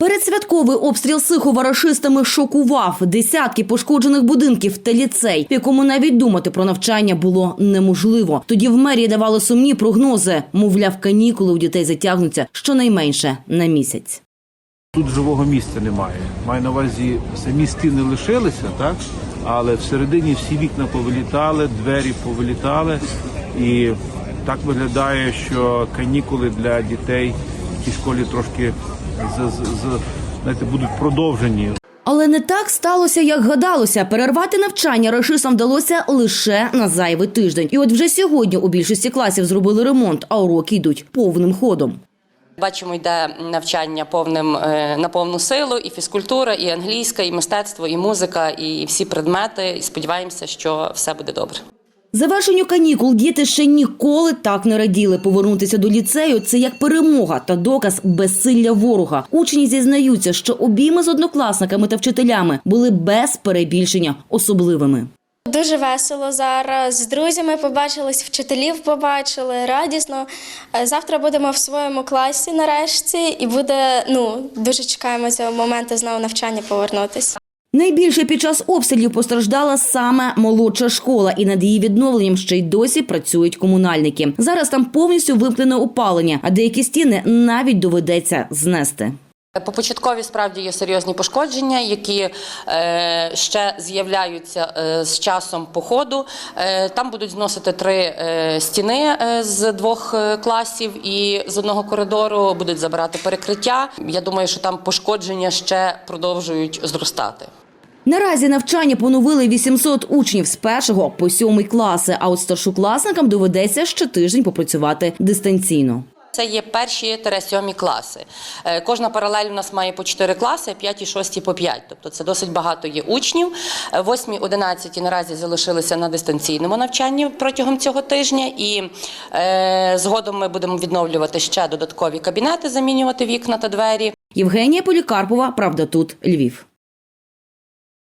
Передсвятковий обстріл Сихова рашистами шокував десятки пошкоджених будинків та ліцей, якому навіть думати про навчання було неможливо. Тоді в мерії давали сумні прогнози. Мовляв, канікули у дітей затягнуться щонайменше на місяць. Тут живого місця немає. Маю на увазі, самі стіни лишилися, так? Але всередині всі вікна повилітали, двері повилітали. І так виглядає, що канікули для дітей в тій школі трошки з, з, з, знаєте, будуть продовжені. Але не так сталося, як гадалося. Перервати навчання рашистам вдалося лише на зайвий тиждень. І от вже сьогодні у більшості класів зробили ремонт, а уроки йдуть повним ходом. Бачимо, йде навчання повним е, на повну силу, і фізкультура, і англійська, і мистецтво, і музика, і всі предмети. І сподіваємося, що все буде добре. Завершенню канікул діти ще ніколи так не раділи. Повернутися до ліцею це як перемога та доказ безсилля ворога. Учні зізнаються, що обійми з однокласниками та вчителями були без перебільшення особливими. Дуже весело зараз. З друзями побачились, вчителів побачили, радісно. Завтра будемо в своєму класі нарешті, і буде ну дуже чекаємо цього моменту знову навчання повернутися. Найбільше під час обстрілів постраждала саме молодша школа, і над її відновленням ще й досі працюють комунальники. Зараз там повністю вимкнене опалення, а деякі стіни навіть доведеться знести. По початковій справді є серйозні пошкодження, які е, ще з'являються е, з часом походу. Е, там будуть зносити три стіни з двох класів і з одного коридору будуть забирати перекриття. Я думаю, що там пошкодження ще продовжують зростати. Наразі навчання поновили 800 учнів з першого по сьомий класи, а от старшокласникам доведеться ще тиждень попрацювати дистанційно. Це є перші тере сьомі класи. Е, Кожна паралель у нас має по 4 класи, п'яті, шості по 5. Тобто це досить багато є учнів. Е, Восьмі, одинадцяті наразі залишилися на дистанційному навчанні протягом цього тижня. І е, згодом ми будемо відновлювати ще додаткові кабінети, замінювати вікна та двері. Євгенія Полікарпова, правда, тут Львів.